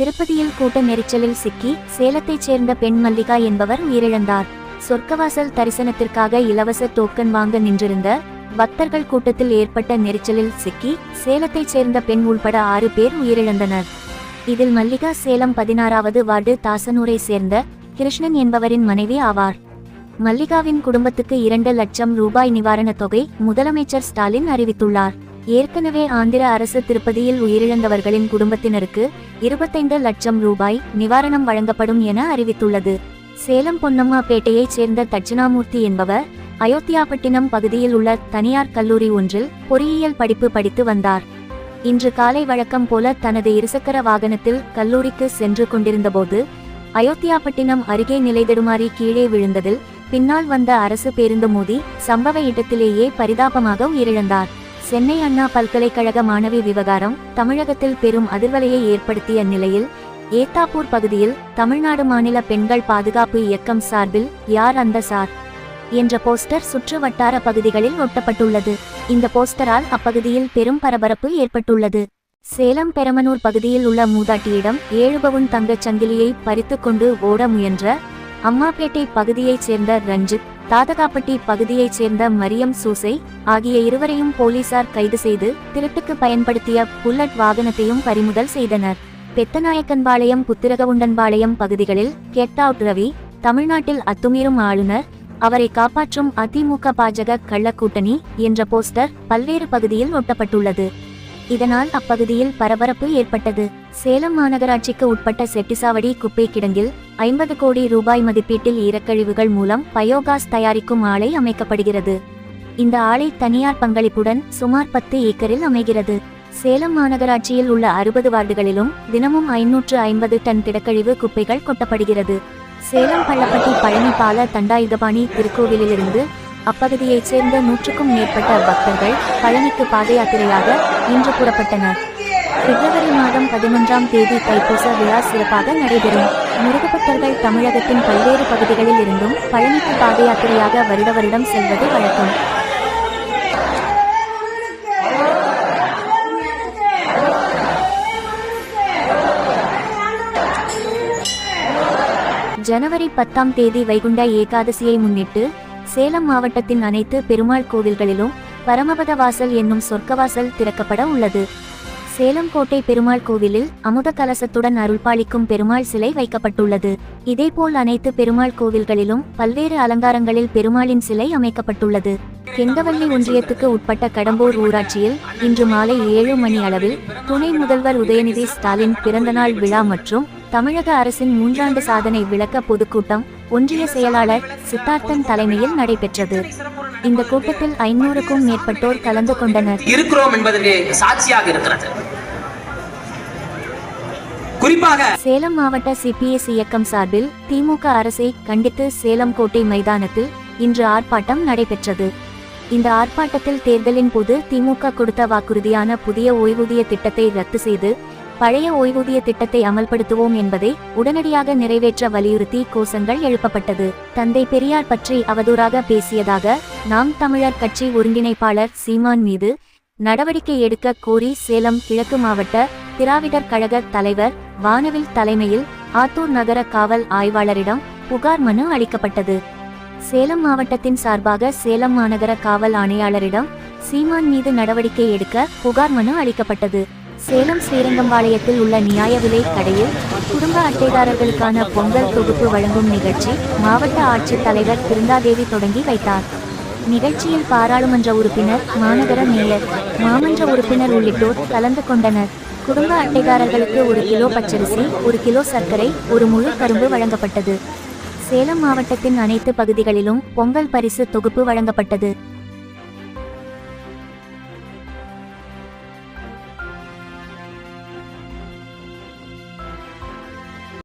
திருப்பதியில் கூட்ட நெரிச்சலில் சிக்கி சேலத்தைச் சேர்ந்த பெண் மல்லிகா என்பவர் உயிரிழந்தார். சொர்க்கவாசல் தரிசனத்திற்காக இலவச டோக்கன் வாங்க நின்றிருந்த பக்தர்கள் கூட்டத்தில் ஏற்பட்ட நெரிச்சலில் சிக்கி சேலத்தைச் சேர்ந்த பெண் உள்பட ஆறு பேர் உயிரிழந்தனர். இதில் மல்லிகா சேலம் பதினாறாவது வார்டு தாசனூரை சேர்ந்த கிருஷ்ணன் என்பவரின் மனைவி ஆவார். மல்லிகாவின் குடும்பத்துக்கு இரண்டு லட்சம் ரூபாய் நிவாரணத் தொகை முதலமைச்சர் ஸ்டாலின் அறிவித்துள்ளார். ஏற்கனவே ஆந்திர அரசு திருப்பதியில் உயிரிழந்தவர்களின் குடும்பத்தினருக்கு இருபத்தைந்து லட்சம் ரூபாய் நிவாரணம் வழங்கப்படும் என அறிவித்துள்ளது. சேலம் பொன்னம்மாபேட்டையைச் சேர்ந்த தட்சிணாமூர்த்தி என்பவர் அயோத்தியாபட்டினம் பகுதியில் உள்ள தனியார் கல்லூரி ஒன்றில் பொறியியல் படிப்பு படித்து வந்தார். இன்று காலை வழக்கம் போல தனது இருசக்கர வாகனத்தில் கல்லூரிக்கு சென்று கொண்டிருந்தபோது அயோத்தியாபட்டினம் அருகே நிலைதடுமாறி கீழே விழுந்ததில் பின்னால் வந்த அரசு பேருந்து மோதி சம்பவ இடத்திலேயே பரிதாபமாக உயிரிழந்தார். சென்னை அண்ணா பல்கலைக்கழக மாணவி விவகாரம் தமிழகத்தில் பெரும் அதிர்வலையை ஏற்படுத்திய நிலையில் ஏத்தாப்பூர் பகுதியில் தமிழ்நாடு மாநில பெண்கள் பாதுகாப்பு இயக்கம் சார்பில் யார் அந்த சார்? என்ற போஸ்டர் சுற்று வட்டார பகுதிகளில் ஒட்டப்பட்டுள்ளது. இந்த போஸ்டரால் அப்பகுதியில் பெரும் பரபரப்பு ஏற்பட்டுள்ளது. சேலம் பெரமனூர் பகுதியில் உள்ள மூதாட்டியிடம் ஏழுபவுன் தங்கச் சங்கிலியை பறித்து கொண்டு ஓட முயன்ற அம்மாப்பேட்டை பகுதியைச் சேர்ந்த ரஞ்சித் தாதகாப்பட்டி பகுதியைச் சேர்ந்த மரியம் சூசை ஆகிய இருவரையும் போலீசார் கைது செய்து திருட்டுக்கு பயன்படுத்திய புல்லட் வாகனத்தையும் பறிமுதல் செய்தனர். பெத்தநாயக்கன்பாளையம் புத்திரகவுண்டன்பாளையம் பகுதிகளில் கெட் அவுட் ரவி தமிழ்நாட்டில் அத்துமீறும் ஆளுநர் அவரை காப்பாற்றும் அதிமுக பாஜக கள்ளக்கூட்டணி என்ற போஸ்டர் பல்வேறு பகுதியில் ஒட்டப்பட்டுள்ளது. இதனால் அப்பகுதியில் பரபரப்பு ஏற்பட்டது. சேலம் மாநகராட்சிக்கு உட்பட்ட செட்டிசாவடி குப்பை கிடங்கில் ஐம்பது கோடி ரூபாய் மதிப்பீட்டில் ஈரக்கழிவுகள் மூலம் பயோகாஸ் தயாரிக்கும் ஆலை அமைக்கப்படுகிறது. இந்த ஆலை தனியார் பங்களிப்புடன் சுமார் பத்து ஏக்கரில் அமைகிறது. சேலம் மாநகராட்சியில் உள்ள அறுபது வார்டுகளிலும் தினமும் ஐநூற்று ஐம்பது டன் திடக்கழிவு குப்பைகள் கொட்டப்படுகிறது. சேலம் பள்ளப்பட்டி பழனிப்பால தண்டாயுதபாணி திருக்கோவிலிலிருந்து அப்பகுதியைச் சேர்ந்த நூற்றுக்கும் மேற்பட்ட பக்தர்கள் பழனிக்கு பாத யாத்திரையாக இன்று புறப்பட்டனர். பிப்ரவரி மாதம் பதினொன்றாம் தேதி தைப்பூச விழா சிறப்பாக நடைபெறும். முருகபக்தர்கள் தமிழகத்தின் பல்வேறு பகுதிகளில் இருந்தும் பழனிக்கு பாத யாத்திரையாக வருட வருடம் செல்வது வழக்கம். ஜனவரி பத்தாம் தேதி வைகுண்ட ஏகாதசியை முன்னிட்டு சேலம் மாவட்டத்தின் அனைத்து பெருமாள் கோவில்களிலும் பரமபத வாசல் என்னும் சொர்க்கவாசல் திறக்கப்பட உள்ளது. சேலம் கோட்டை பெருமாள் கோவிலில் அமுத கலசத்துடன் அருள்பாலிக்கும் பெருமாள் சிலை வைக்கப்பட்டுள்ளது. இதேபோல் அனைத்து பெருமாள் கோவில்களிலும் பல்வேறு அலங்காரங்களில் பெருமாளின் சிலை அமைக்கப்பட்டுள்ளது. கெங்கவல்லி ஒன்றியத்துக்கு உட்பட்ட கடம்பூர் ஊராட்சியில் இன்று மாலை ஏழு மணி அளவில் துணை முதல்வர் உதயநிதி ஸ்டாலின் பிறந்தநாள் விழா மற்றும் தமிழக அரசின் மூன்றாண்டு சாதனை விளக்க பொதுக்கூட்டம் ஒன்றிய செயலாளர் சித்தார்த்தன் தலைமையில் நடைபெற்றது. இந்த கூட்டத்தில் ஐநூறுக்கும் மேற்பட்டோர் கலந்து கொண்டனர். இருக்கிறோம் என்பதற்கு சாட்சியாக இருக்கிறது. குறிப்பாக சேலம் மாவட்ட சிபிஎஸ் இயக்கம் சார்பில் திமுக அரசை கண்டித்து சேலம் கோட்டை மைதானத்தில் இன்று ஆர்ப்பாட்டம் நடைபெற்றது. இந்த ஆர்ப்பாட்டத்தில் தேர்தலின் போது திமுக கொடுத்த வாக்குறுதியான புதிய ஓய்வூதிய திட்டத்தை ரத்து செய்து பழைய ஓய்வூதிய திட்டத்தை அமல்படுத்துவோம் என்பதை உடனடியாக நிறைவேற்ற வலியுறுத்தி கோஷங்கள் எழுப்பப்பட்டது. தந்தை பெரியார் பற்றி அவதூறாக பேசியதாக நாம் தமிழர் கட்சி ஒருங்கிணைப்பாளர் சீமான் மீது நடவடிக்கை எடுக்க கோரி சேலம் கிழக்கு மாவட்ட திராவிடர் கழக தலைவர் வானவில் தலைமையில் ஆத்தூர் நகர காவல் ஆய்வாளரிடம் புகார் மனு அளிக்கப்பட்டது. சேலம் மாவட்டத்தின் சார்பாக சேலம் மாநகர காவல் ஆணையாளரிடம் சீமான் மீது நடவடிக்கை எடுக்க புகார் மனு அளிக்கப்பட்டது. சேலம் ஸ்ரீரங்கம்பாளையத்தில் உள்ள நியாய விலை கடையில் குடும்ப அட்டைதாரர்களுக்கான பொங்கல் தொகுப்பு வழங்கும் நிகழ்ச்சி மாவட்ட ஆட்சித் தலைவர் திருந்தாதேவி தொடங்கி வைத்தார். நிகழ்ச்சியில் பாராளுமன்ற உறுப்பினர் மாநகர மேயர் மாமன்ற உறுப்பினர் உள்ளிட்டோர் கலந்து கொண்டனர். குடும்ப அட்டைதாரர்களுக்கு ஒரு கிலோ பச்சரிசி ஒரு கிலோ சர்க்கரை ஒரு முழு கரும்பு வழங்கப்பட்டது. சேலம் மாவட்டத்தின் அனைத்து பகுதிகளிலும் பொங்கல் பரிசு தொகுப்பு வழங்கப்பட்டது.